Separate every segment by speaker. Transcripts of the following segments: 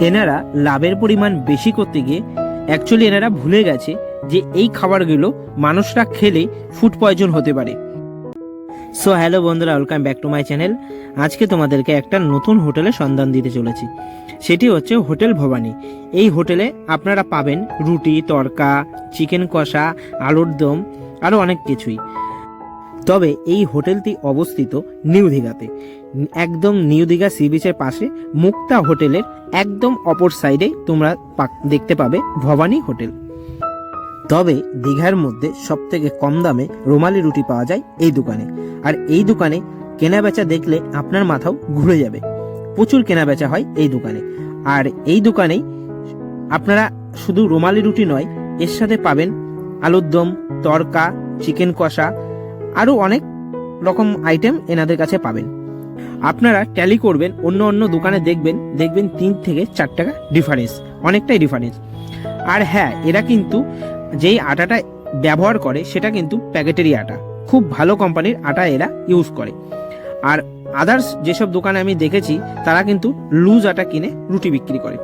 Speaker 1: এনারা লাভের পরিমাণ বেশি করতে গিয়ে অ্যাকচুয়ালি এনারা ভুলে গেছে যে এই খাবারগুলো মানুষরা খেলে ফুড পয়জন হতে পারে। সো হ্যালো বন্ধুরা welcome back to my channel আজকে তোমাদেরকে একটা নতুন হোটেলের সন্ধান দিতে চলেছি। সেটি হচ্ছে হোটেল ভবানী। এই হোটেলে আপনারা পাবেন রুটি তড়কা চিকেন কষা, আলুর দম আরও অনেক কিছুই। তবে এই হোটেলটি অবস্থিত নিউ দীঘাতে। একদম নিউ দীঘা সি বিচের পাশে মুক্তা হোটেলের একদম অপর সাইডে তোমরা দেখতে পাবে ভবানী হোটেল। তবে দীঘার মধ্যে সব থেকে কম দামে রুমালি রুটি পাওয়া যায় এই দোকানে। আর এই দোকানে কেনা বেচা দেখলে আপনার মাথাও ঘুরে যাবে। প্রচুর কেনা বেচা হয় এই দোকানে। আর এই দোকানেই আপনারা শুধু রুমালি রুটি নয়, এর সাথে পাবেন আলুর দম তড়কা চিকেন কষা আরও অনেক রকম আইটেম এনাদের কাছে পাবেন। আপনারা ট্যালি করবেন, অন্য অন্য দোকানে দেখবেন দেখবেন তিন থেকে চার টাকা ডিফারেন্স অনেকটাই ডিফারেন্স আর হ্যাঁ এরা কিন্তু যেই আটাটা ব্যবহার করে, সেটা কিন্তু প্যাকেটেরই আটা। খুব ভালো কোম্পানির আটা এরা ইউজ করে। আর আদার্স যেসব দোকানে আমি দেখেছি, তারা কিন্তু লুজ আটা কিনে রুটি বিক্রি করে।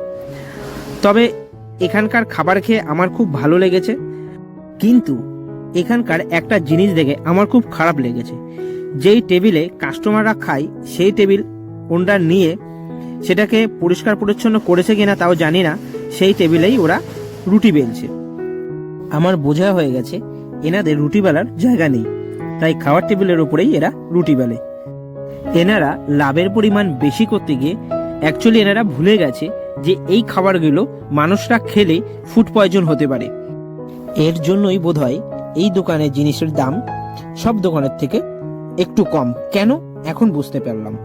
Speaker 1: তবে এখানকার খাবার খেয়ে আমার খুব ভালো লেগেছে। কিন্তু এখানকার একটা জিনিস দেখে আমার খুব খারাপ লেগেছে। যেই টেবিলে কাস্টমাররা খায়, সেই টেবিল ওনরা নিয়ে সেটাকে পরিষ্কার পরিচ্ছন্ন করেছে কিনা তাও জানি না, সেই টেবিলেই ওরা রুটি বেলছে। আমার বোঝা হয়ে গেছে, এনাদের রুটি বেলার জায়গা নেই, তাই খাওয়ার টেবিলের উপরেই এরা রুটি বেলে। এনারা লাভের পরিমাণ বেশি করতে গিয়ে অ্যাকচুয়ালি এনারা ভুলে গেছে যে এই খাবারগুলো মানুষরা খেলে ফুড পয়জন হতে পারে। এর জন্যই বোধহয় এই দোকানে জিনিসের দাম সব দোকানের থেকে একটু কম। কেন? এখন বুঝতে পারলাম।